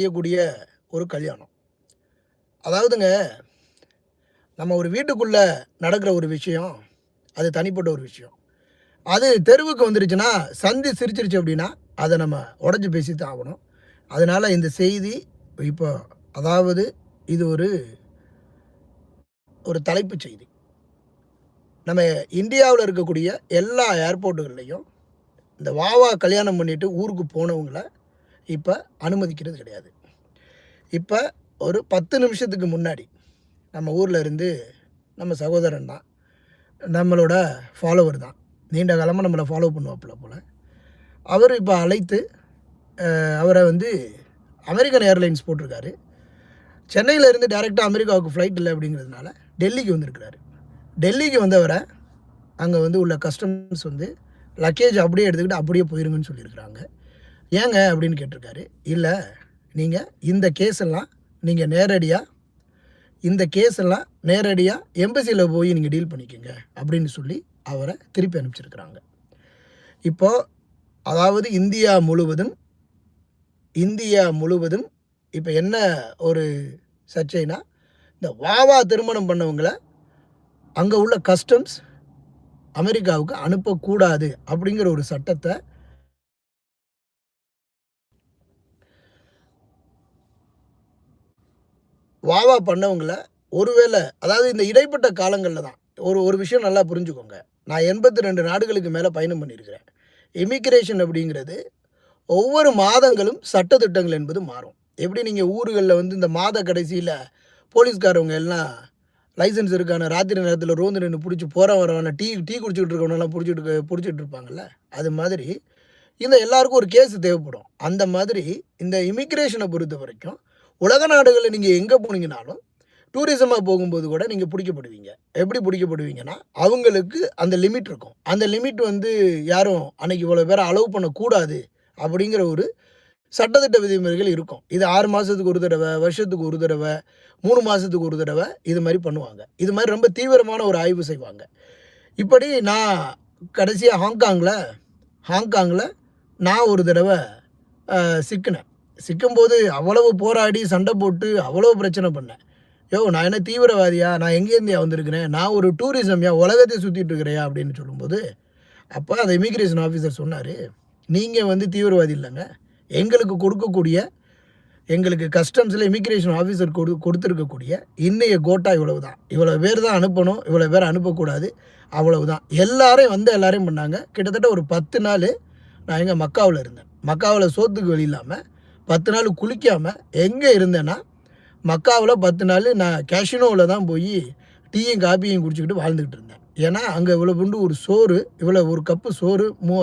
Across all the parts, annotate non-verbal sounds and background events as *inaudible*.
செய்யக்கூடிய ஒரு கல்யாணம். அதாவதுங்க நம்ம ஒரு வீட்டுக்குள்ளே நடக்கிற ஒரு விஷயம் அது தனிப்பட்ட ஒரு விஷயம். அது தெருவுக்கு வந்துருச்சுன்னா சந்தி சிரிச்சிருச்சு அப்படின்னா அதை நம்ம உடஞ்சி பேசி தான் ஆகணும். அதனால் இந்த செய்தி இப்போ அதாவது இது ஒரு ஒரு தலைப்பு செய்தி. நம்ம இந்தியாவில் இருக்கக்கூடிய எல்லா ஏர்போர்ட்டுகள்லையும் இந்த வாவா கல்யாணம் பண்ணிவிட்டு ஊருக்கு போனவங்களை இப்போ அனுமதிக்கிறது கிடையாது. இப்போ ஒரு பத்து நிமிஷத்துக்கு முன்னாடி நம்ம ஊரில் இருந்து நம்ம சகோதரன் தான் நம்மளோட ஃபாலோவர் தான். நீண்ட காலமாக நம்மளை ஃபாலோ பண்ணுவாப்புல போல். அவர் இப்போ அழைத்து அவரை வந்து அமெரிக்கன் ஏர்லைன்ஸ் போட்டிருக்காரு. சென்னையிலேருந்து இருந்து அமெரிக்காவுக்கு ஃப்ளைட் இல்லை அப்படிங்கிறதுனால டெல்லிக்கு வந்திருக்கிறாரு. டெல்லிக்கு வந்தவரை அங்கே வந்து உள்ள கஸ்டம்ஸ் வந்து லக்கேஜ் அப்படியே எடுத்துக்கிட்டு அப்படியே போயிருங்கன்னு சொல்லியிருக்கிறாங்க. ஏங்க அப்படின்னு கேட்டிருக்காரு. இல்லை நீங்கள் இந்த கேஸ் எல்லாம் நீங்கள் நேரடியாக இந்த கேஸ் எல்லாம் நேரடியாக எம்பசியில் போய் நீங்கள் டீல் பண்ணிக்கோங்க அப்படின்னு சொல்லி அவரை திருப்பி அனுப்பிச்சிருக்கிறாங்க. இப்போது அதாவது இந்தியா முழுவதும் இந்தியா முழுவதும் இப்போ என்ன ஒரு சர்ச்சைனா இந்த வாவா திருமணம் பண்ணவங்களை அங்கே உள்ள கஸ்டம்ஸ் அமெரிக்காவுக்கு அனுப்பக்கூடாது அப்படிங்கிற ஒரு சட்டத்தை வாவா பண்ணவங்கள ஒருவேளை அதாவது இந்த இடைப்பட்ட காலங்களில் தான் ஒரு ஒரு விஷயம் நல்லா புரிஞ்சுக்கோங்க. நான் எண்பத்தி ரெண்டு நாடுகளுக்கு மேலே பயணம் பண்ணியிருக்கிறேன். இமிக்ரேஷன் அப்படிங்கிறது ஒவ்வொரு மாதங்களும் சட்டத்திட்டங்கள் என்பது மாறும். எப்படி நீங்கள் ஊர்களில் வந்து இந்த மாத கடைசியில் போலீஸ்காரவங்க எல்லாம் லைசன்ஸ் இருக்கான ராத்திரி நேரத்தில் ரோந்து நின்று பிடிச்சி போகிற வரவன டீ டீ குடிச்சிட்டு இருக்கவனெல்லாம் பிடிச்சிட்டு பிடிச்சிட்டு இருப்பாங்கல்ல? அது மாதிரி இந்த எல்லாருக்கும் ஒரு கேஸ் தேவைப்படும். அந்த மாதிரி இந்த இமிக்ரேஷனை பொறுத்த வரைக்கும் உலக நாடுகளில் நீங்கள் எங்கே போனீங்கனாலும் டூரிசமாக போகும்போது கூட நீங்கள் பிடிக்கப்படுவீங்க. எப்படி பிடிக்கப்படுவீங்கன்னா அவங்களுக்கு அந்த லிமிட் இருக்கும். அந்த லிமிட் வந்து யாரும் அன்னைக்கு இவ்வளோ பேரை அலோவ் பண்ணக்கூடாது அப்படிங்கிற ஒரு சட்டத்திட்ட விதிமுறைகள் இருக்கும். இது ஆறு மாதத்துக்கு ஒரு தடவை வருஷத்துக்கு ஒரு தடவை மூணு மாதத்துக்கு ஒரு தடவை இது மாதிரி பண்ணுவாங்க. இது மாதிரி ரொம்ப தீவிரமான ஒரு ஆய்வு செய்வாங்க. இப்படி நான் கடைசியாக ஹாங்காங்கில் ஹாங்காங்கில் நான் ஒரு தடவை சிக்கினேன். சிக்கும்போது அவ்வளவு போராடி சண்டை போட்டு அவ்வளோ பிரச்சனை பண்ணேன். யோ நான் என்ன தீவிரவாதியா? நான் எங்கேருந்தியா வந்திருக்கிறேன்? நான் ஒரு டூரிசம்யா உலகத்தை சுற்றிட்டு இருக்கிறேயா? அப்படின்னு சொல்லும்போது அப்போ அந்த இமிக்ரேஷன் ஆஃபீஸர் சொன்னார் நீங்கள் வந்து தீவிரவாதி இல்லைங்க. எங்களுக்கு கொடுக்கக்கூடிய எங்களுக்கு கஸ்டம்ஸில் இமிக்ரேஷன் ஆஃபீஸர் கொடு கொடுத்துருக்கக்கூடிய இன்றைய கோட்டா இவ்வளவு தான் இவ்வளோ பேர் தான் அனுப்பணும். இவ்வளோ பேர் அனுப்பக்கூடாது. அவ்வளவு தான் எல்லாரையும் வந்து எல்லாரையும் பண்ணாங்க. கிட்டத்தட்ட ஒரு பத்து நாள் நான் எங்கள் மக்காவில் இருந்தேன். மக்காவில் சோத்துக்கு வழி இல்லாமல் பத்து நாள் குளிக்காமல் எங்கே இருந்தேன்னா மக்காவில் பத்து நாள் நான் கேஷினோவில் தான் போய் டீயும் காப்பியும் குடிச்சிக்கிட்டு வாழ்ந்துக்கிட்டு இருந்தேன். ஏன்னா அங்கே இவ்வளோ புண்டு ஒரு சோறு இவ்வளோ ஒரு கப்பு சோறு மூ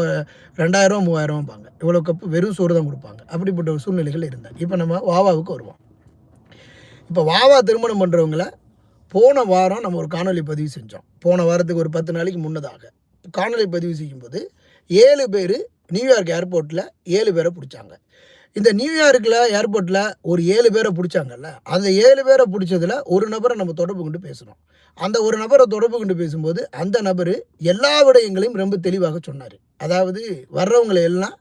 ரெண்டாயிரம் மூவாயிரம்பாங்க. இவ்வளோ கப்பு வெறும் சோறு தான் கொடுப்பாங்க. அப்படிப்பட்ட ஒரு சூழ்நிலைகள் இருந்தேன் இப்போ நம்ம வாவாவுக்கு வருவோம். இப்போ வாவா திருமணம் பண்ணுறவங்கள போன வாரம் நம்ம ஒரு காணொளி பதிவு செஞ்சோம். போன வாரத்துக்கு ஒரு பத்து நாளைக்கு முன்னதாக. காணொளி பதிவு செய்யும்போது ஏழு பேர் நியூயார்க் ஏர்போர்ட்டில் ஏழு பேரை பிடிச்சாங்க. இந்த நியூயார்க்கில் ஏர்போர்ட்டில் ஒரு ஏழு பேரை பிடிச்சாங்கல்ல அந்த ஏழு பேரை பிடிச்சதில் ஒரு நபரை நம்ம தொடர்பு கொண்டு பேசுகிறோம் அந்த ஒரு நபரை தொடர்பு கொண்டு பேசும்போது அந்த நபர் எல்லா விடயங்களையும் ரொம்ப தெளிவாக சொன்னார். அதாவது வர்றவங்களை எல்லாம்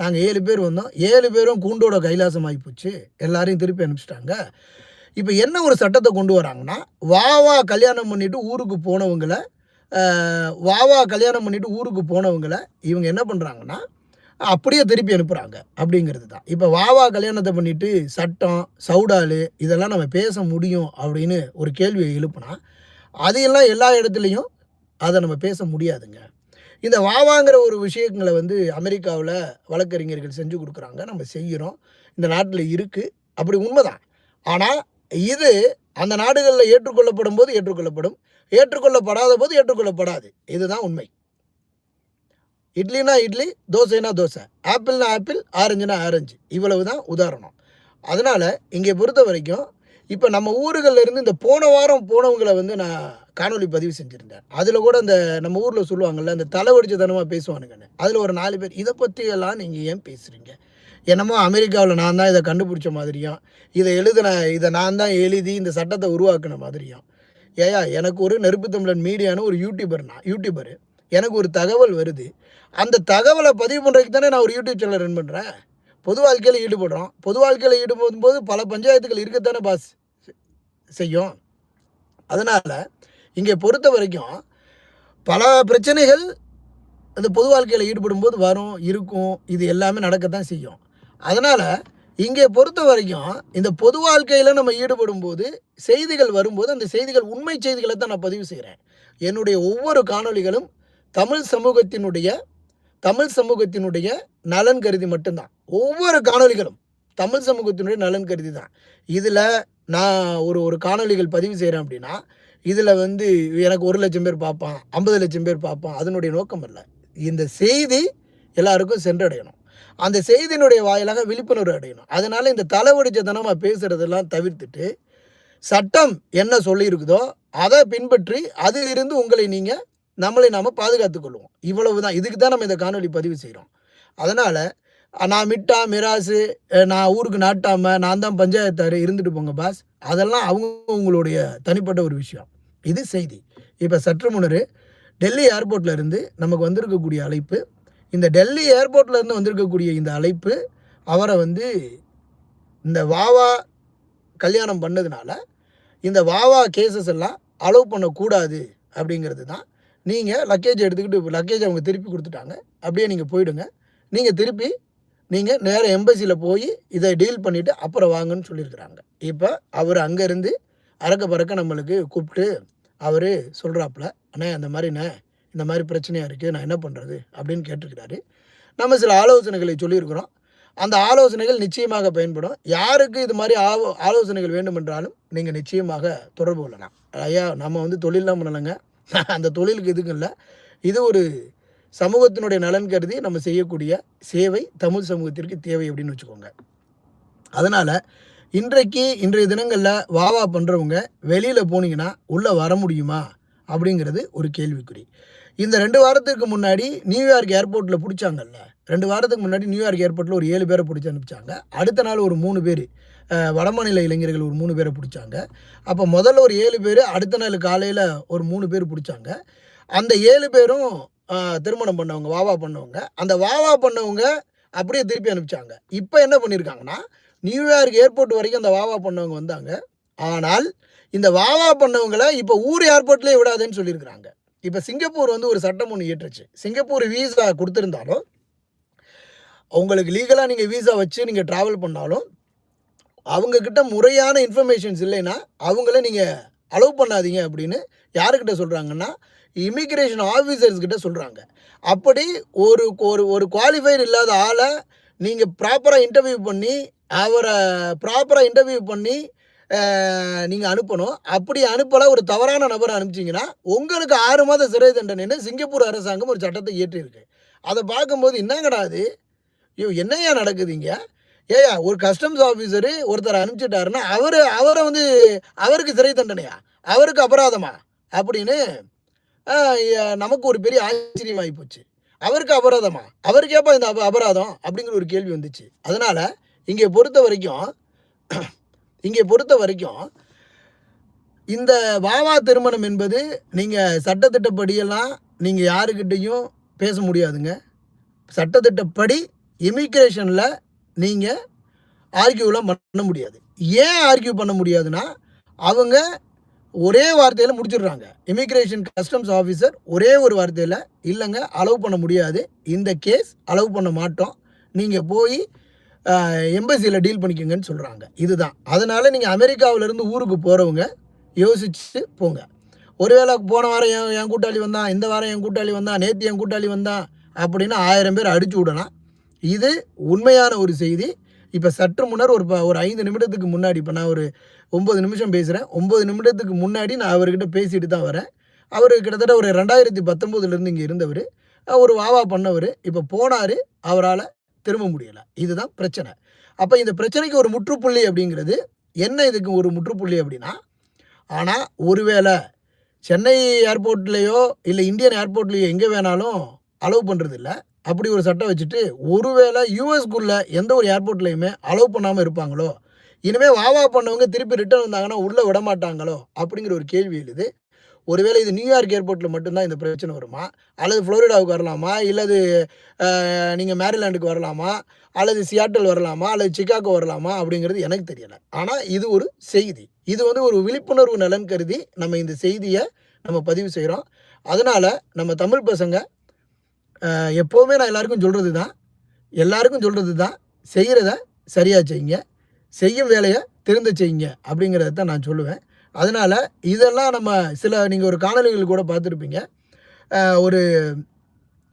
நாங்கள் ஏழு பேர் வந்தோம் ஏழு பேரும் கூண்டோட கைலாசம் ஆகி போச்சு எல்லாரையும் திருப்பி அனுப்பிச்சிட்டாங்க. இப்போ என்ன ஒரு சட்டத்தை கொண்டு வராங்கன்னா வாவா கல்யாணம் பண்ணிவிட்டு ஊருக்கு போனவங்களை வாவா கல்யாணம் பண்ணிட்டு ஊருக்கு போனவங்களை இவங்க என்ன பண்ணுறாங்கன்னா அப்படியே திருப்பி அனுப்புகிறாங்க அப்படிங்கிறது தான். இப்போ வாவா கல்யாணத்தை பண்ணிவிட்டு சட்டம் சவுடாலு இதெல்லாம் நம்ம பேச முடியும் அப்படின்னு ஒரு கேள்வியை எழுப்புனா அதையெல்லாம் எல்லா இடத்துலையும் அதை நம்ம பேச முடியாதுங்க. இந்த வாவாங்கிற ஒரு விஷயங்களை வந்து அமெரிக்காவில் வழக்கறிஞர்கள் செஞ்சு கொடுக்குறாங்க. நம்ம செய்கிறோம். இந்த நாட்டில் இருக்குது அப்படி உண்மைதான். ஆனால் இது அந்த நாடுகளில் ஏற்றுக்கொள்ளப்படும் போது ஏற்றுக்கொள்ளப்படும். ஏற்றுக்கொள்ளப்படாத போது ஏற்றுக்கொள்ளப்படாது. இதுதான் உண்மை. இட்லினா இட்லி தோசைனா தோசை. ஆப்பிள்னா ஆப்பிள் ஆரஞ்சுனா ஆரஞ்சு. இவ்வளவு தான் உதாரணம். அதனால் இங்கே பொறுத்த வரைக்கும் இப்போ நம்ம ஊருகளில் இருந்து இந்த போன வாரம் போனவங்களை வந்து நான் காணொளி பதிவு செஞ்சுருந்தேன். அதில் கூட அந்த நம்ம ஊரில் சொல்லுவாங்கள்ல அந்த தலைவடிச்சதனமாக பேசுவானுங்கன்னு. அதில் ஒரு நாலு பேர் இதை பற்றியெல்லாம் நீங்கள் ஏன் பேசுகிறீங்க என்னமோ அமெரிக்காவில் நான் தான் இதை கண்டுபிடிச்ச மாதிரியும் இதை எழுதின இதை நான் தான் எழுதி இந்த சட்டத்தை உருவாக்கின மாதிரியும். ஏயா எனக்கு ஒரு நெருப்பு தமிழன் மீடியான்னு ஒரு யூடியூபர் நான் யூடியூபரு எனக்கு ஒரு தகவல் வருது. அந்த தகவலை பதிவு பண்ணுறதுக்கு தானே நான் ஒரு யூடியூப் சேனல் ரன் பண்ணுறேன் பொது வாழ்க்கையில் ஈடுபடுறோம். பொது வாழ்க்கையில் ஈடுபடும் போது பல பஞ்சாயத்துகள் இருக்கத்தானே பாஸ் செய்யும். அதனால் இங்கே பொறுத்த வரைக்கும் பல பிரச்சனைகள் அந்த பொது வாழ்க்கையில் ஈடுபடும் போது வரும் இருக்கும். இது எல்லாமே நடக்கத்தான் செய்யும். அதனால் இங்கே பொறுத்த வரைக்கும் இந்த பொது வாழ்க்கையில் நம்ம ஈடுபடும் போது செய்திகள் வரும்போது அந்த செய்திகள் உண்மை செய்திகளை தான் நான் பதிவு செய்கிறேன். என்னுடைய ஒவ்வொரு காணொளிகளும் தமிழ் சமூகத்தினுடைய தமிழ் சமூகத்தினுடைய நலன் கருதி மட்டும்தான். ஒவ்வொரு காணொளிகளும் தமிழ் சமூகத்தினுடைய நலன் கருதி தான். இதில் நான் ஒரு ஒரு காணொளிகள் பதிவு செய்கிறேன் அப்படின்னா இதில் வந்து எனக்கு ஒரு லட்சம் பேர் பார்ப்பான் ஐம்பது லட்சம் பேர் பார்ப்பான் அதனுடைய நோக்கம் இல்லை இந்த செய்தி எல்லாருக்கும் சென்றடையணும். அந்த செய்தியினுடைய வாயிலாக விழிப்புணர்வு அடையணும். அதனால் இந்த தலைவடிச்சதனமாக பேசுகிறதெல்லாம் தவிர்த்துட்டு சட்டம் என்ன சொல்லியிருக்குதோ அதை பின்பற்றி அதிலிருந்து உங்களை நீங்கள் நம்மளை நாம் பாதுகாத்துக்கொள்வோம் இவ்வளவு தான் இதுக்கு தான் நம்ம இந்த காணொலி பதிவு செய்கிறோம் அதனால் நான் மிட்டா மிராசு நான் ஊருக்கு நாட்டாமல் நான் தான் பஞ்சாயத்தார் இருந்துட்டு போங்க பாஸ். அதெல்லாம் அவங்க உங்களுடைய தனிப்பட்ட ஒரு விஷயம். இது செய்தி. இப்போ சற்று முன்னர் டெல்லி ஏர்போர்ட்டில் இருந்து நமக்கு வந்திருக்கக்கூடிய அழைப்பு இந்த டெல்லி ஏர்போர்ட்ல இருந்து வந்திருக்கக்கூடிய இந்த அழைப்பு அவரை வந்து இந்த வாவா கல்யாணம் பண்ணதுனால இந்த வாவா கேசஸ் எல்லாம் அலோவ் பண்ணக்கூடாது அப்படிங்கிறது தான். நீங்கள் லக்கேஜ் எடுத்துக்கிட்டு லக்கேஜ் அவங்க திருப்பி கொடுத்துட்டாங்க. அப்படியே நீங்கள் போயிடுங்க. நீங்கள் திருப்பி நீங்கள் நேராக எம்பசியில் போய் இதை டீல் பண்ணிவிட்டு அப்புறம் வாங்கன்னு சொல்லியிருக்கிறாங்க. இப்போ அவர் அங்கேருந்து அறக்க பறக்க நம்மளுக்கு கூப்பிட்டு அவர் சொல்கிறாப்புல அண்ணே அந்த மாதிரிண்ணே இந்த மாதிரி பிரச்சனையாக இருக்குது நான் என்ன பண்ணுறது அப்படின்னு கேட்டிருக்கிறாரு. நம்ம சில ஆலோசனைகளை சொல்லியிருக்கிறோம். அந்த ஆலோசனைகள் நிச்சயமாக பயன்படும். யாருக்கு இது மாதிரி ஆலோ ஆலோசனைகள் வேண்டுமென்றாலும் நீங்கள் நிச்சயமாக தொடர்பு கொள்ளலாம். ஐயா நம்ம வந்து தொழிலெலாம் பண்ணலைங்க. *laughs* அந்த தொழிலுக்கு எதுக்கும் இல்லை. இது ஒரு சமூகத்தினுடைய நலன் கருதி நம்ம செய்யக்கூடிய சேவை தமிழ் சமூகத்திற்கு தேவை அப்படின்னு வச்சுக்கோங்க. அதனால் இன்றைக்கு இன்றைய தினங்களில் வாவா பண்ணுறவங்க வெளியில் போனீங்கன்னா உள்ளே வர முடியுமா? அப்படிங்கிறது ஒரு கேள்விக்குறி. இந்த ரெண்டு வாரத்துக்கு முன்னாடி நியூயார்க் ஏர்போர்ட்டில் பிடிச்சாங்கல்ல ரெண்டு வாரத்துக்கு முன்னாடி நியூயார்க் ஏர்போர்ட்டில் ஒரு ஏழு பேரை பிடிச்சி அனுப்பிச்சாங்க. அடுத்த நாள் ஒரு மூணு பேர் வடமாநில இளைஞர்கள் ஒரு மூணு பேரை பிடிச்சாங்க. அப்போ முதல்ல ஒரு ஏழு பேர் அடுத்த நாள் காலையில் ஒரு மூணு பேர் பிடிச்சாங்க. அந்த ஏழு பேரும் திருமணம் பண்ணவங்க வாவா பண்ணவங்க. அந்த வாவா பண்ணவங்க அப்படியே திருப்பி அனுப்பிச்சாங்க. இப்போ என்ன பண்ணியிருக்காங்கன்னா நியூயார்க் ஏர்போர்ட் வரைக்கும் அந்த வாவா பண்ணவங்க வந்தாங்க. ஆனால் இந்த வாவா பண்ணவங்களை இப்போ ஊர் ஏர்போர்ட்லேயே விடாதுன்னு சொல்லியிருக்கிறாங்க. இப்போ சிங்கப்பூர் வந்து ஒரு சட்டம் ஒன்று இயற்றுச்சு. சிங்கப்பூர் வீசா கொடுத்துருந்தாலும் உங்களுக்கு லீகலாக நீங்கள் வீசா வச்சு நீங்கள் ட்ராவல் பண்ணாலும் அவங்கக்கிட்ட முறையான இன்ஃபர்மேஷன்ஸ் இல்லைன்னா அவங்கள நீங்கள் அலோவ் பண்ணாதீங்க அப்படின்னு யாருக்கிட்ட சொல்கிறாங்கன்னா இமிக்ரேஷன் ஆஃபீஸர்ஸ்கிட்ட சொல்கிறாங்க அப்படி ஒரு ஒரு ஒரு குவாலிஃபைடு இல்லாத ஆளை நீங்கள் ப்ராப்பராக இன்டர்வியூ பண்ணி அவரை ப்ராப்பராக இன்டர்வியூ பண்ணி நீங்கள் அனுப்பணும். அப்படி அனுப்பலை ஒரு தவறான நபரை அனுப்பிச்சிங்கன்னா உங்களுக்கு ஆறு மாத சிறை தண்டனைன்னு சிங்கப்பூர் அரசாங்கம் ஒரு சட்டத்தை இயற்றியிருக்கு. அதை பார்க்கும்போது என்னங்கடா அது? ஐயோ என்னையா நடக்குதுங்க ஏயா ஒரு கஸ்டம்ஸ் ஆஃபீஸரு ஒருத்தர் அனுப்பிச்சிட்டாருன்னா அவர் அவரை வந்து அவருக்கு சிறை தண்டனையா? அவருக்கு அபராதமா? அப்படின்னு நமக்கு ஒரு பெரிய ஆச்சரியமாகி போச்சு. அவருக்கு அபராதமா? அவருக்கு ஏப்பா இந்த அப அபராதம்? அப்படிங்கிற ஒரு கேள்வி வந்துச்சு. அதனால் இங்கே பொறுத்த வரைக்கும் இங்கே பொறுத்த வரைக்கும் இந்த வாவா திருமணம் என்பது நீங்கள் சட்டத்திட்டப்படியெல்லாம் நீங்கள் யாருக்கிட்டேயும் பேச முடியாதுங்க. சட்டத்திட்டப்படி இமிக்ரேஷனில் நீங்கள் ஆர்கியூலாம் பண்ண முடியாது. ஏன் ஆர்கியூ பண்ண முடியாதுன்னா அவங்க ஒரே வார்த்தையில் முடிச்சிடுறாங்க. இமிக்ரேஷன் கஸ்டம்ஸ் ஆஃபீஸர் ஒரே ஒரு வார்த்தையில் இல்லைங்க அலோவ் பண்ண முடியாது. இந்த கேஸ் அலோவ் பண்ண மாட்டோம். நீங்கள் போய் எம்பசியில் டீல் பண்ணிக்கோங்கன்னு சொல்கிறாங்க இதுதான். அதனால் நீங்கள் அமெரிக்காவிலேருந்து ஊருக்கு போகிறவங்க யோசிச்சு போங்க. ஒருவேளை போன வாரம் என் என் கூட்டாளி வந்தான் இந்த வாரம் என் கூட்டாளி வந்தான் நேற்று என் கூட்டாளி வந்தான் அப்படின்னு ஆயிரம் பேர் அடிச்சு விடலாம். இது உண்மையான ஒரு செய்தி. இப்போ சற்று முன்னர் ஒரு ப- ஒரு ஐந்து நிமிடத்துக்கு முன்னாடி இப்போ நான் ஒரு ஒம்பது நிமிஷம் பேசுகிறேன் ஒம்பது நிமிடத்துக்கு முன்னாடி நான் அவர்கிட்ட பேசிட்டு தான் வரேன். அவர் கிட்டத்தட்ட ஒரு ரெண்டாயிரத்தி பத்தொம்போதுலேருந்து இங்கே இருந்தவர். ஒரு வாவா பண்ணவர். இப்போ போனார். அவரால் திரும்ப முடியலை. இதுதான் பிரச்சனை. அப்போ இந்த பிரச்சனைக்கு ஒரு முற்றுப்புள்ளி அப்படிங்கிறது என்ன இதுக்கு ஒரு முற்றுப்புள்ளி அப்படின்னா ஆனால் ஒருவேளை சென்னை ஏர்போர்ட்லேயோ இல்லை இந்தியன் ஏர்போர்ட்லேயோ எங்கே வேணாலும் அலோவ் பண்ணுறதில்ல அப்படி ஒரு சட்டம் வச்சுட்டு ஒருவேளை யூஎஸ்குள்ளே எந்த ஒரு ஏர்போர்ட்லேயுமே அலோவ் பண்ணாமல் இருப்பாங்களோ இனிமேல் வாவா பண்ணவங்க திருப்பி ரிட்டர்ன் வந்தாங்கன்னா உள்ளே விட மாட்டாங்களோ அப்படிங்கிற ஒரு கேள்வி எழுது. ஒருவேளை இது நியூயார்க் ஏர்போர்ட்டில் மட்டும்தான் இந்த பிரச்சனை வருமா? அல்லது ஃப்ளோரிடாவுக்கு வரலாமா? இல்லது நீங்கள் மேரிலாண்டுக்கு வரலாமா? அல்லது சியாட்டல் வரலாமா? அல்லது சிகாகோ வரலாமா? அப்படிங்கிறது எனக்கு தெரியலை. ஆனால் இது ஒரு செய்தி. இது வந்து ஒரு விழிப்புணர்வு நலன் கருதி நம்ம இந்த செய்தியை நம்ம பதிவு செய்கிறோம் அதனால் நம்ம தமிழ் பசங்க எப்போவுமே நான் எல்லாருக்கும் சொல்கிறது தான். எல்லாருக்கும் சொல்கிறது தான். செய்கிறத சரியாக செய்யுங்க. செய்யும் வேலையை திருந்த செய்யுங்க அப்படிங்கிறத தான் நான் சொல்லுவேன். அதனால் இதெல்லாம் நம்ம சில நீங்கள் ஒரு காணொலிகள் கூட பார்த்துருப்பீங்க. ஒரு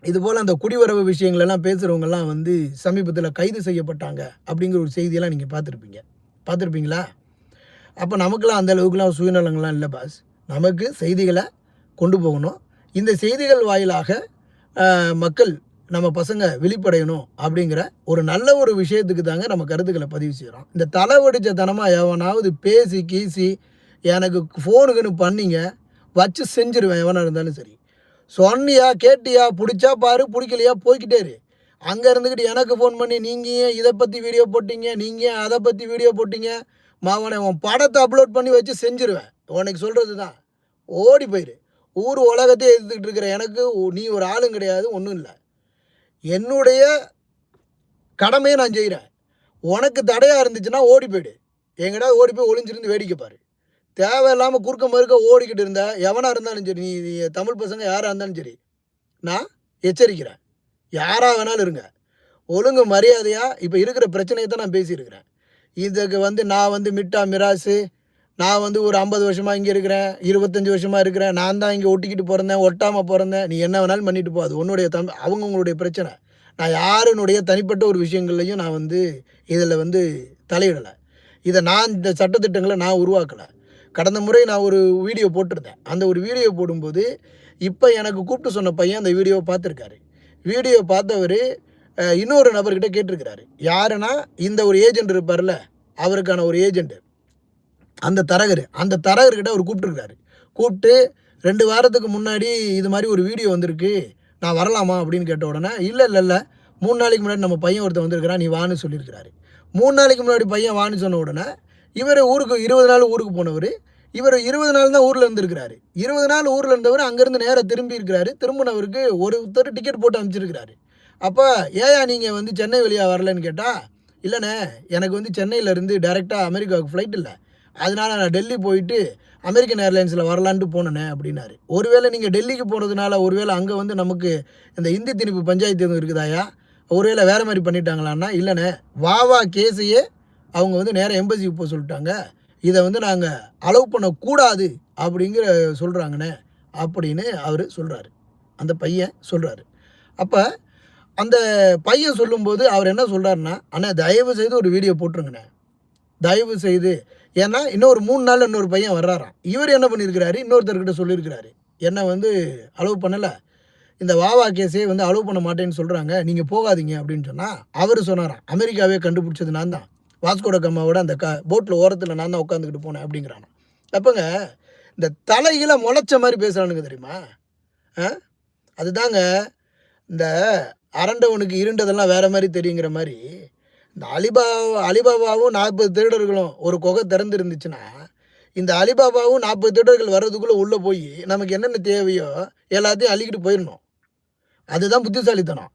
இது போல் அந்த குடிவரவு விஷயங்களெல்லாம் பேசுகிறவங்கெல்லாம் வந்து சமீபத்தில் கைது செய்யப்பட்டாங்க அப்படிங்கிற ஒரு செய்தியெல்லாம் நீங்கள் பார்த்துருப்பீங்க. பார்த்துருப்பீங்களா? அப்போ நமக்கெல்லாம் அந்த அளவுக்குலாம் சுயநலங்கள்லாம் இல்லை பாஸ். நமக்கு செய்திகளை கொண்டு போகணும். இந்த செய்திகள் வாயிலாக மக்கள் நம்ம பசங்க வெளிப்படையணும் அப்படிங்கிற ஒரு நல்ல ஒரு விஷயத்துக்கு தாங்க நம்ம கருத்துக்களை பதிவு செய்கிறோம் இந்த தலை வடிச்ச தனமாக எவனாவது பேசி கீசி எனக்கு ஃபோனுக்குன்னு பண்ணிங்க வச்சு செஞ்சிருவேன் எவனாக இருந்தாலும் சரி. சொன்னியா கேட்டியா பிடிச்சா பாரு பிடிக்கலையா போய்க்கிட்டே இரு. அங்கே இருந்துக்கிட்டு எனக்கு ஃபோன் பண்ணி நீங்கள் ஏன் இதை பற்றி வீடியோ போட்டிங்க நீங்கள் ஏன் அதை பற்றி வீடியோ போட்டிங்க? மாவனை உன் படத்தை அப்லோட் பண்ணி வச்சு செஞ்சிருவேன். உனக்கு சொல்கிறது தான் ஓடி போயிரு. ஊர் உலகத்தையே எதிர்த்துக்கிட்டு இருக்கிற எனக்கு நீ ஒரு ஆளும் கிடையாது ஒன்றும் இல்லை. என்னுடைய கடமையை நான் செய்கிறேன் உனக்கு தடையாக இருந்துச்சுன்னா ஓடி போயிடு. எங்கடா ஓடி போய் ஒளிஞ்சிருந்து வேடிக்கை பாரு. தேவையில்லாமல் குறுக்க மறுக்க ஓடிக்கிட்டு இருந்த எவனாக இருந்தாலும் சரி நீ நீ தமிழ் பசங்க யாராக இருந்தாலும் சரி நான் எச்சரிக்கிறேன். யாராக வேணாலும் இருங்க. ஒழுங்கு மரியாதையாக இப்போ இருக்கிற பிரச்சனையை தான் நான் பேசியிருக்கிறேன். இதுக்கு வந்து நான் வந்து மிட்டா மிராசு நான் வந்து ஒரு ஐம்பது வருஷமாக இங்கே இருக்கிறேன் இருபத்தஞ்சி வருஷமாக இருக்கிறேன் நான் தான் இங்கே ஒட்டிக்கிட்டு பிறந்தேன் ஒட்டாமல் பிறந்தேன் நீ என்ன வேணாலும் பண்ணிட்டு போ. அது உன்னுடைய தம் அவங்கவுங்களுடைய பிரச்சனை. நான் யாருனுடைய தனிப்பட்ட ஒரு விஷயங்கள்லையும் நான் வந்து இதில் வந்து தலையிடலை. இதை நான் இந்த சட்டத்திட்டங்களை நான் உருவாக்கலை. கடந்த முறை நான் ஒரு வீடியோ போட்டிருந்தேன். அந்த ஒரு வீடியோ போடும்போது இப்போ எனக்கு கூப்பிட்டு சொன்ன பையன் அந்த வீடியோவை பார்த்துருக்காரு. வீடியோ பார்த்தவர் இன்னொரு நபர்கிட்ட கேட்டிருக்கிறாரு. யாருன்னா இந்த ஒரு ஏஜென்ட் இருப்பார்ல அவருக்கான ஒரு ஏஜென்ட் அந்த தரகர். அந்த தரகர்கிட்ட அவர் கூப்பிட்டுருக்காரு கூப்பிட்டு ரெண்டு வாரத்துக்கு முன்னாடி இது மாதிரி ஒரு வீடியோ வந்திருக்கு. நான் வரலாமா? அப்படின்னு கேட்ட உடனே இல்லை இல்லை இல்லை. மூணு நாளைக்கு முன்னாடி நம்ம பையன் ஒருத்தன் வந்திருக்கிறான். நீ வான்னு சொல்லியிருக்கிறாரு. மூணு நாளைக்கு முன்னாடி பையன் வான்னு சொன்ன உடனே இவர் ஊருக்கு இருபது நாள் ஊருக்கு போனவர். இவர் இருபது நாள் தான் ஊரில் இருந்திருக்கிறாரு. இருபது நாள் ஊரில் இருந்தவர் அங்கேருந்து நேராக திரும்பி இருக்கிறாரு. திரும்பினவருக்கு ஒருத்தர் டிக்கெட் போட்டு அனுப்பிச்சிருக்கிறாரு. அப்போ ஏயா நீங்கள் வந்து சென்னை வழியாக வரலன்னு கேட்டால் இல்லைண்ணே எனக்கு வந்து சென்னையிலேருந்து டைரெக்டாக அமெரிக்காவுக்கு ஃப்ளைட் இல்லை. அதனால நான் டெல்லி போயிட்டு அமெரிக்கன் ஏர்லைன்ஸில் வரலான்ட்டு போனேனே அப்படின்னாரு. ஒருவேளை நீங்கள் டெல்லிக்கு போனதுனால ஒருவேளை அங்கே வந்து நமக்கு இந்த இந்தி திணிப்பு பஞ்சாயத்து எதுவும் இருக்குதாயா ஒருவேளை வேறு மாதிரி பண்ணிட்டாங்களான்னா இல்லைண்ணே வாவா கேஸையே அவங்க வந்து நேராக எம்பசிக்கு போக சொல்லிட்டாங்க. இதை வந்து நாங்கள் அலோவ் பண்ணக்கூடாது அப்படிங்கிற சொல்கிறாங்கண்ணே அப்படின்னு அவர் சொல்கிறாரு அந்த பையன் சொல்கிறாரு அப்போ அந்த பையன் சொல்லும்போது அவர் என்ன சொல்கிறாருன்னா அண்ணா தயவு செய்து ஒரு வீடியோ போட்டுருங்கண்ணே. தயவு செய்து. ஏன்னா இன்னொரு மூணு நாள் இன்னொரு பையன் வர்றாராம். இவர் என்ன பண்ணியிருக்கிறாரு? இன்னொருத்தர்கிட்ட சொல்லியிருக்கிறாரு. என்னை வந்து அலோவ் பண்ணலை. இந்த வாவா கேஸே வந்து அலோவ் பண்ண மாட்டேன்னு சொல்கிறாங்க நீங்கள் போகாதீங்க அப்படின்னு சொன்னால் அவர் சொன்னாராம். அமெரிக்காவே கண்டுபிடிச்சது நான் தான். வாஸ்கோட கம்மாவோட அந்த க போட்டில் ஓரத்தில் நான் தான் உட்காந்துக்கிட்டு போனேன் அப்படிங்கிறானா. அப்போங்க இந்த தலையில முளைச்ச மாதிரி பேசுகிறானுங்க தெரியுமா? ஆ? அதுதாங்க இந்த அரண்டவனுக்கு இருண்டதெல்லாம் வேறு மாதிரி தெரியுங்கிற மாதிரி இந்த அலிபாபா அலிபாபாவும் நாற்பது திருடர்களும் ஒரு குகை திறந்து இருந்துச்சுன்னா இந்த அலிபாபாவும் நாற்பது திருடர்கள் வர்றதுக்குள்ளே உள்ளே போய் நமக்கு என்னென்ன தேவையோ எல்லாத்தையும் அள்ளிக்கிட்டு போயிடணும். அதுதான் புத்திசாலித்தனம்.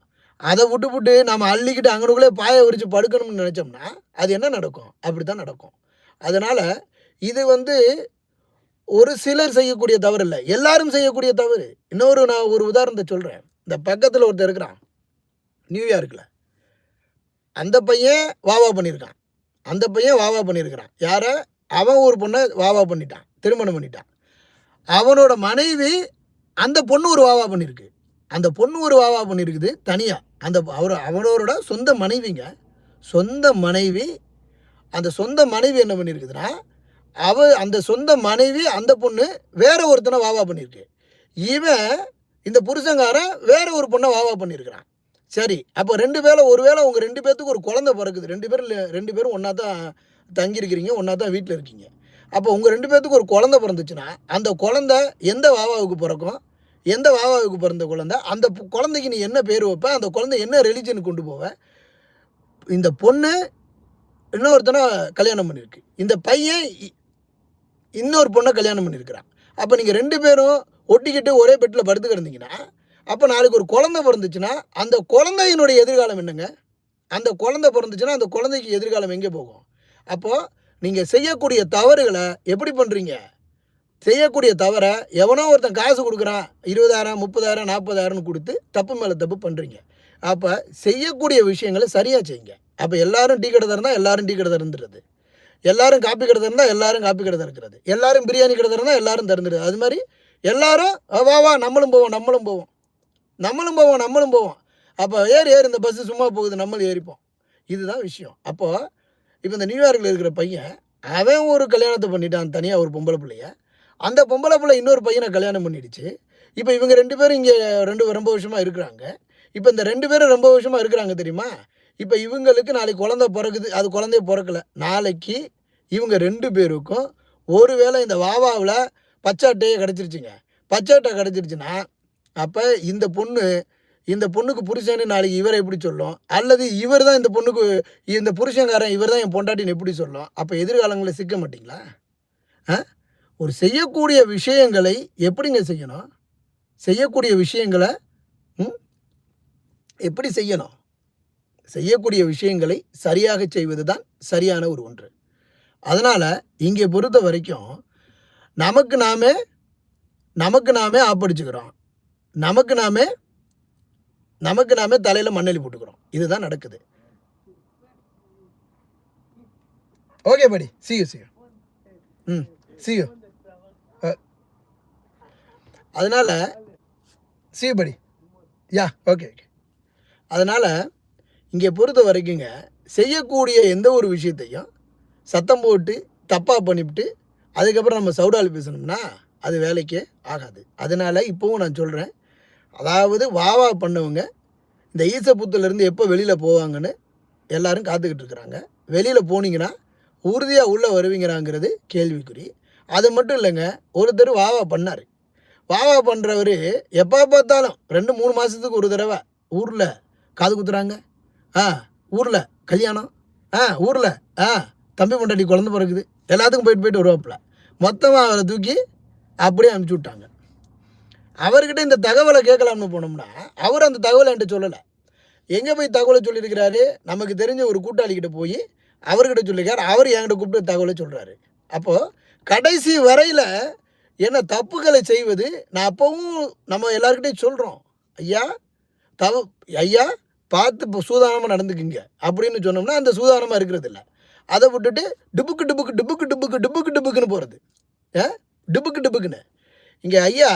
அதை விட்டுப்புட்டு நம்ம அள்ளிக்கிட்டு அங்கனுக்குள்ளே பாயை விரிச்சு படுக்கணும்னு நினச்சோம்னா அது என்ன நடக்கும்? அப்படி தான் நடக்கும். அதனால் இது வந்து ஒரு சிலர் செய்யக்கூடிய தவறு இல்லை. எல்லாரும் செய்யக்கூடிய தவறு. இன்னொரு நான் ஒரு உதாரணத்தை சொல்கிறேன் இந்த பக்கத்தில் ஒருத்தர் இருக்கிறான். நியூயார்க்கில் அந்த பையன் வாவா பண்ணியிருக்கான். அந்த பையன் வாவா பண்ணியிருக்கிறான். யாரை? அவன் ஒரு பொண்ணை வாவா பண்ணிட்டான். திருமணம் பண்ணிட்டான். அவனோட மனைவி அந்த பொண்ணு ஒரு வாவா பண்ணியிருக்கு. அந்த பொண்ணு ஒரு வாவா பண்ணியிருக்குது தனியாக அந்த அவர் அவரோட சொந்த மனைவிங்க. சொந்த மனைவி அந்த சொந்த மனைவி என்ன பண்ணியிருக்குதுன்னா அவ அந்த சொந்த மனைவி அந்த பொண்ணு வேற ஒருத்தனை வாவா பண்ணியிருக்கு இவன் இந்த புருஷங்காரன் வேற ஒரு பொண்ணை வாவா பண்ணியிருக்கிறான் சரி அப்போ ரெண்டு பேரும் ஒருவேளை உங்கள் ரெண்டு பேர்த்துக்கு ஒரு குழந்தை பிறக்குது. ரெண்டு பேரும் ரெண்டு பேரும் ஒன்றா தான் தங்கியிருக்கிறீங்க ஒன்றா தான் வீட்டில் இருக்கீங்க. அப்போ உங்கள் ரெண்டு பேர்த்துக்கு ஒரு குழந்தை பிறந்துச்சுன்னா அந்த குழந்தை எந்த வாவாவுக்கு பிறக்கும்? எந்த வாவாவுக்கு பிறந்த குழந்தை? அந்த குழந்தைக்கு நீ என்ன பேர் வைப்ப? அந்த குழந்தை என்ன ரிலிஜனுக்கு கொண்டு போவ? இந்த பொண்ணு இன்னொருத்தனை கல்யாணம் பண்ணியிருக்கு இந்த பையன் இ- இன்னொரு பொண்ணை கல்யாணம் பண்ணியிருக்கிறான் அப்போ நீங்கள் ரெண்டு பேரும் ஒட்டிக்கிட்டு ஒரே பெட்டில் படுத்து கிடந்தீங்கன்னா அப்போ நாளைக்கு ஒரு குழந்தை பிறந்துச்சுன்னா அந்த குழந்தையினுடைய எதிர்காலம் என்னங்க? அந்த குழந்தை பிறந்துச்சுன்னா அந்த குழந்தைக்கு எதிர்காலம் எங்கே போகும்? அப்போது நீங்கள் செய்யக்கூடிய தவறுகளை எப்படி பண்ணுறீங்க செய்யக்கூடிய தவறை எவனோ ஒருத்தன் காசு கொடுக்குறான் இருபதாயிரம் முப்பதாயிரம் நாற்பதாயிரம்னு கொடுத்து தப்பு மேலே தப்பு பண்ணுறீங்க அப்போ செய்யக்கூடிய விஷயங்களை சரியாக செய்யுங்க. அப்போ எல்லாரும் டீ கடை திறந்தா எல்லாரும் டீ கடை திறந்துடுறது. எல்லாரும் காப்பி கடை திறந்தா எல்லாரும் காப்பி கடை திறக்கிறது. எல்லாரும் பிரியாணி கடை திறந்தா எல்லாரும் திறந்துடுது அது மாதிரி எல்லாரும் வா வா நம்மளும் போவோம் நம்மளும் போவோம். நம்மளும் போவோம் நம்மளும் போவோம். அப்போ ஏறு ஏறு இந்த பஸ்ஸு சும்மா போகுது நம்மளும் ஏறிப்போம். இதுதான் விஷயம். அப்போது இப்போ இந்த நியூயார்க்கில் இருக்கிற பையன் அவன் ஒரு கல்யாணத்தை பண்ணிட்டான் தனியாக ஒரு பொம்பளை பிள்ளைய. அந்த பொம்பளை பிள்ளை இன்னொரு பையனை கல்யாணம் பண்ணிடுச்சு. இப்போ இவங்க ரெண்டு பேரும் இங்கே ரெண்டு ரொம்ப வருஷமாக இருக்கிறாங்க. இப்போ இந்த ரெண்டு பேரும் ரொம்ப வருஷமாக இருக்கிறாங்க தெரியுமா? இப்போ இவங்களுக்கு நாளைக்கு குழந்தை பிறகுது அது குழந்தைய பிறக்கல. நாளைக்கு இவங்க ரெண்டு பேருக்கும் ஒருவேளை இந்த வாவாவில் பச்சாட்டையே கிடச்சிருச்சுங்க. பச்சாட்டை கிடச்சிருச்சுன்னா அப்போ இந்த பொண்ணு இந்த பொண்ணுக்கு புருஷன்னு நாளைக்கு இவரை எப்படி சொல்லும்? அல்லது இவர் தான் இந்த பொண்ணுக்கு இந்த புருஷன்காரன் இவர் தான் என் பொண்டாட்டின்னு எப்படி சொல்லும்? அப்போ எதிர்காலங்களில் சிக்க மாட்டிங்களா? ஆ? ஒரு செய்யக்கூடிய விஷயங்களை எப்படிங்க செய்யணும்? செய்யக்கூடிய விஷயங்களை ம், எப்படி செய்யணும்? செய்யக்கூடிய விஷயங்களை சரியாக செய்வது தான் சரியான ஒரு ஒன்று. அதனால் இங்கே பொறுத்த வரைக்கும் நமக்கு நாமே நமக்கு நாமே ஆப்படிச்சுக்கிறோம். நமக்கு நாமே நமக்கு நாமே தலையில் மண்ணெளி போட்டுக்கிறோம். இதுதான் நடக்குது. ஓகே படி. சியூ சியூ ம். சியூ அதனால் சிபடி யா ஓகே ஓகே அதனால் இங்கே பொறுத்த வரைக்குங்க செய்யக்கூடிய எந்த ஒரு விஷயத்தையும் சத்தம் போட்டு தப்பாக பண்ணிவிட்டு அதுக்கப்புறம் நம்ம சவுடால் பேசணும்னா அது வேலைக்கே ஆகாது. அதனால் இப்போவும் நான் சொல்கிறேன் அதாவது வாவா பண்ணவங்க இந்த ஈசப்புத்துலேருந்து எப்போ வெளியில் போவாங்கன்னு எல்லாரும் காத்துக்கிட்டு இருக்கிறாங்க. வெளியில் போனீங்கன்னா உறுதியாக உள்ளே வருவீங்கிறாங்கிறது கேள்விக்குறி. அது மட்டும் இல்லைங்க ஒருத்தர் வாவா பண்ணார். பாவா பண்ணுறவர் எப்போ பார்த்தாலும் ரெண்டு மூணு மாதத்துக்கு ஒரு தடவை ஊரில் காது குத்துறாங்க. ஆ ஊரில் கல்யாணம். ஆ ஊரில் ஆ தம்பி பொண்டாட்டி குழந்த பிறக்குது. எல்லாத்துக்கும் போயிட்டு போயிட்டு வருவாப்புல. மொத்தமாக அவரை தூக்கி அப்படியே அனுப்பிச்சி விட்டாங்க. அவர்கிட்ட இந்த தகவலை கேட்கலாம்னு போனோம்னா அவர் அந்த தகவலை என்கிட்ட சொல்லலை. எங்கே போய் தகவலை சொல்லியிருக்கிறாரு? நமக்கு தெரிஞ்ச ஒரு கூட்டாளிக்கிட்ட போய் அவர்கிட்ட சொல்லியிருக்கார். அவர் என்கிட்ட கூப்பிட்டு தகவலை சொல்கிறாரு அப்போது கடைசி வரையில் என்ன தப்புகளை செய்வது? நான் அப்போவும் நம்ம எல்லாருக்கிட்டையும் சொல்கிறோம் ஐயா தவ ஐயா பார்த்து இப்போ சூதானமாக நடந்துக்குங்க. அப்படின்னு சொன்னோம்னா அந்த சூதானமாக இருக்கிறது இல்லை அதை விட்டுட்டு டுபுக்கு டுபுக்கு டுபுக்கு டுபுக்கு டுபுக்கு டுபுக்குன்னு போகிறது ஏ டுபுக்கு டுபுக்குன்னு. இங்கே ஐயா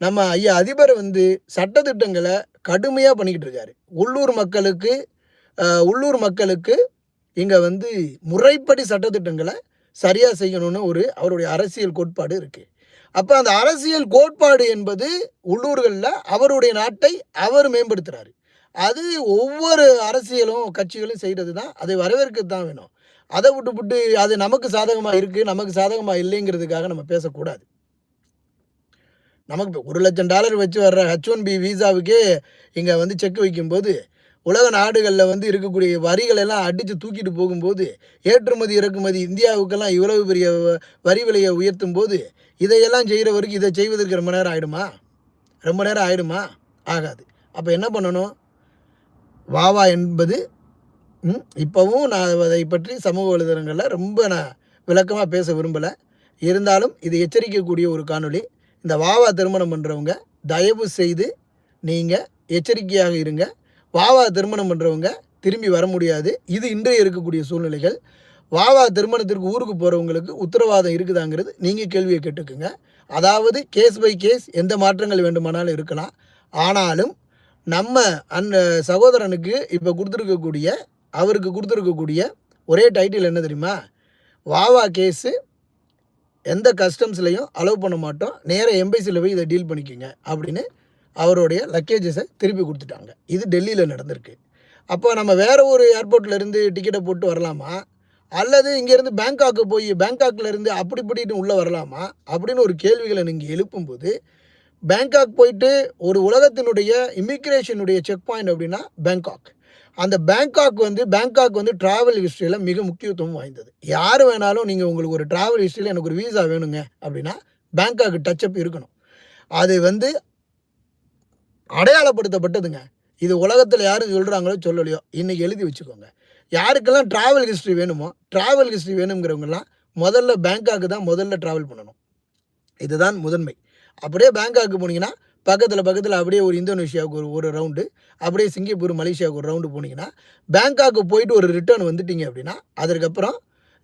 நம்ம ஐயா அதிபர் வந்து சட்டத்திட்டங்களை கடுமையாக பண்ணிக்கிட்டு இருக்காரு. உள்ளூர் மக்களுக்கு உள்ளூர் மக்களுக்கு இங்கே வந்து முறைப்படி சட்டத்திட்டங்களை சரியாக செய்யணும்னு ஒரு அவருடைய அரசியல் கோட்பாடு இருக்குது அப்போ அந்த அரசியல் கோட்பாடு என்பது உள்ளூர்களில் அவருடைய நாட்டை அவர் மேம்படுத்துகிறாரு அது ஒவ்வொரு அரசியலும் கட்சிகளும் செய்கிறது தான் அதை வரவேற்க தான் வேணும். அதை விட்டு விட்டு அது நமக்கு சாதகமாக இருக்குது நமக்கு சாதகமாக இல்லைங்கிறதுக்காக நம்ம பேசக்கூடாது. நமக்கு ஒரு லட்சம் டாலர் வச்சு வர்ற ஹெச் ஒன் பி வீசாவுக்கே இங்கே வந்து செக் வைக்கும்போது உலக நாடுகளில் வந்து இருக்கக்கூடிய வரிகளெல்லாம் அடித்து தூக்கிட்டு போகும்போது ஏற்றுமதி இறக்குமதி இந்தியாவுக்கெல்லாம் இவ்வளவு பெரிய வ- வரி விலையை உயர்த்தும் போது இதையெல்லாம் செய்கிறவருக்கு இதை செய்வதற்கு ரொம்ப நேரம் ஆகிடுமா ரொம்ப நேரம் ஆகிடுமா ஆகாது. அப்போ என்ன பண்ணணும்? வாவா என்பது இப்போவும் நான் அதை பற்றி சமூக வலைதளங்களில் ரொம்ப நான் விளக்கமாக பேச விரும்பலை. இருந்தாலும் இது எச்சரிக்கக்கூடிய ஒரு காணொளி. இந்த வாவா திருமணம் பண்ணுறவங்க தயவு செய்து நீங்கள் எச்சரிக்கையாக இருங்க. வாவா திருமணம் பண்ணுறவங்க திரும்பி வர முடியாது. இது இன்றைய இருக்கக்கூடிய சூழ்நிலைகள். வாவா திருமணத்திற்கு ஊருக்கு போகிறவங்களுக்கு உத்தரவாதம் இருக்குதாங்கிறது நீங்கள் கேள்வியை கேட்டுக்குங்க. அதாவது கேஸ் பை கேஸ் எந்த மாற்றங்கள் வேண்டுமானாலும் இருக்கலாம். ஆனாலும் நம்ம அந்த சகோதரனுக்கு இப்போ கொடுத்துருக்கக்கூடிய அவருக்கு கொடுத்துருக்கக்கூடிய ஒரே டைட்டில் என்ன தெரியுமா? வாவா கேஸு எந்த கஸ்டம்ஸ்லையும் அலோவ் பண்ண மாட்டோம். நேராக எம்பசியில் போய் இதை டீல் பண்ணிக்கோங்க அப்படின்னு அவருடைய லக்கேஜஸை திருப்பி கொடுத்துட்டாங்க. இது டெல்லியில் நடந்திருக்கு. அப்போ நம்ம வேறு ஒரு ஏர்போர்ட்லேருந்து டிக்கெட்டை போட்டு வரலாமா? அல்லது இங்கேருந்து பேங்காக்கு போய் பேங்காக்கில் இருந்து அப்படி இப்படின்னு உள்ளே வரலாமா? அப்படின்னு ஒரு கேள்விகளை நீங்கள் எழுப்பும்போது பேங்காக் போயிட்டு ஒரு உலகத்தினுடைய இமிக்ரேஷனுடைய செக் பாயிண்ட் அப்படின்னா பேங்காக். அந்த பேங்காக் வந்து பேங்காக் வந்து ட்ராவல் ஹிஸ்ட்ரியில் மிக முக்கியத்துவம் வாய்ந்தது. யார் வேணாலும் நீங்கள் உங்களுக்கு ஒரு ட்ராவல் ஹிஸ்ட்ரியில் எனக்கு ஒரு வீசா வேணுங்க அப்படின்னா பேங்காக்கு டச்சப் இருக்கணும். அது வந்து அடையாளப்படுத்தப்பட்டதுங்க. இது உலகத்தில் யாரும் சொல்கிறாங்களோ சொல்லலையோ இன்றைக்கி எழுதி வச்சுக்கோங்க. யாருக்கெல்லாம் ட்ராவல் ஹிஸ்ட்ரி வேணுமோ ட்ராவல் ஹிஸ்ட்ரி வேணுங்கிறவங்கெல்லாம் முதல்ல பேங்காக்கு தான் முதல்ல ட்ராவல் பண்ணணும். இதுதான் முதன்மை. அப்படியே பேங்காக்கு போனீங்கன்னா பக்கத்தில் பக்கத்தில் அப்படியே ஒரு இந்தோனேஷியாவுக்கு ஒரு ஒரு ரவுண்டு அப்படியே சிங்கப்பூர் மலேசியாவுக்கு ஒரு ரவுண்டு போனீங்கன்னா பேங்காக்கு போயிட்டு ஒரு ரிட்டர்ன் வந்துட்டீங்க அப்படின்னா அதற்கப்புறம்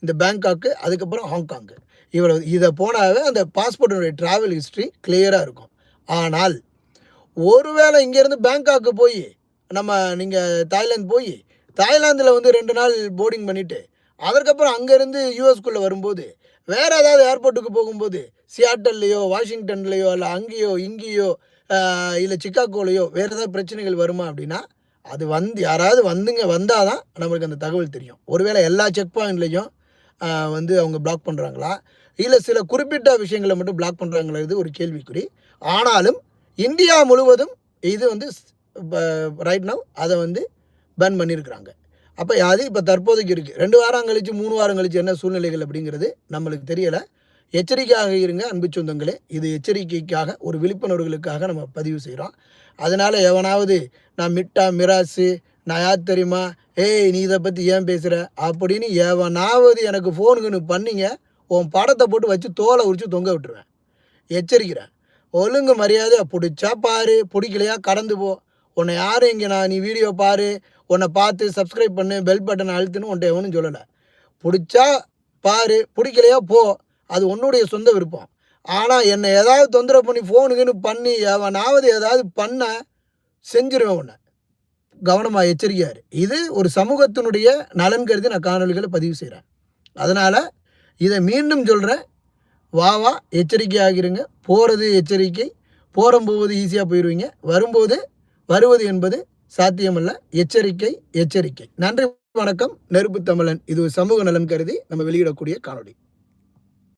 இந்த பேங்காக்கு அதுக்கப்புறம் ஹாங்காங்கு இவ்வளோ இதை போனாவே அந்த பாஸ்போர்ட்டுடைய ட்ராவல் ஹிஸ்ட்ரி கிளியராக இருக்கும். ஆனால் ஒருவேளை இங்கேருந்து பேங்காக்கு போய் நம்ம நீங்கள் தாய்லாந்து போய் தாய்லாந்தில் வந்து ரெண்டு நாள் போர்டிங் பண்ணிவிட்டு அதற்கப்புறம் அங்கேருந்து யூஎஸ்குள்ளே வரும்போது வேறு ஏதாவது ஏர்போர்ட்டுக்கு போகும்போது சியாட்டல்லையோ வாஷிங்டன்லேயோ இல்லை அங்கேயோ இங்கேயோ இல்லை சிக்காகோலையோ வேறு ஏதாவது பிரச்சனைகள் வருமா அப்படின்னா அது வந்து யாராவது வந்துங்க வந்தால் தான் நம்மளுக்கு அந்த தகவல் தெரியும். ஒருவேளை எல்லா செக் பாயிண்ட்லேயும் வந்து அவங்க பிளாக் பண்ணுறாங்களா இல்லை சில குறிப்பிட்ட விஷயங்களை மட்டும் பிளாக் பண்ணுறாங்கிறது ஒரு கேள்விக்குறி. ஆனாலும் இந்தியா முழுவதும் இது வந்து ரைட் நவ் அதை வந்து பேன் பண்ணியிருக்கிறாங்க அப்போ அது இப்போ தற்போதைக்கு இருக்குது ரெண்டு வாரம் கழிச்சு மூணு வாரம் கழிச்சு என்ன சூழ்நிலைகள் அப்படிங்கிறது நம்மளுக்கு தெரியலை. எச்சரிக்கையாக இருங்க அன்பு சொந்தங்களே. இது எச்சரிக்கைக்காக ஒரு விழிப்புணர்வுகளுக்காக நம்ம பதிவு செய்கிறோம் அதனால் எவனாவது நான் மிட்டா மிராசு நான் யார் தெரியுமா? ஏய் நீ இதை பற்றி ஏன் பேசுகிற அப்படின்னு எவனாவது எனக்கு ஃபோனுக்குன்னு பண்ணிங்க உன் படத்தை போட்டு வச்சு தோலை உரித்து தொங்க விட்டுருவேன். எச்சரிக்கிறேன் ஒழுங்கு மரியாதை பிடிச்சா பாரு பிடிக்கலையா கடந்து போ. உன்னை யாரும் இங்கே நான் நீ வீடியோ பாரு உன்னை பார்த்து சப்ஸ்கிரைப் பண்ணு பெல் பட்டன் அழுத்துன்னு உன்ட்ட எவனும் சொல்லலை. பிடிச்சா பாரு பிடிக்கலையா போ அது உன்னுடைய சொந்த விருப்பம். ஆனால் என்னை ஏதாவது தொந்தரவு பண்ணி ஃபோனுக்குன்னு பண்ணி அவனாவது ஏதாவது பண்ண செஞ்சிருவேன் உன்னை. கவனமாக எச்சரிக்கையார். இது ஒரு சமூகத்தினுடைய நலன் கருதி நான் காணொலிகளை பதிவு செய்கிறேன் அதனால் இதை மீண்டும் சொல்கிறேன் வா வா எச்சரிக்கை ஆகிருங்க போகிறது எச்சரிக்கை. போகிற போவது ஈஸியாக போயிடுவீங்க வரும்போது வருவது என்பது சாத்தியமல்ல. எச்சரிக்கை எச்சரிக்கை. நன்றி வணக்கம். நெருப்பு தமிழன். இது சமூக நலன் கருதி நம்ம வெளியிடக்கூடிய காணொலி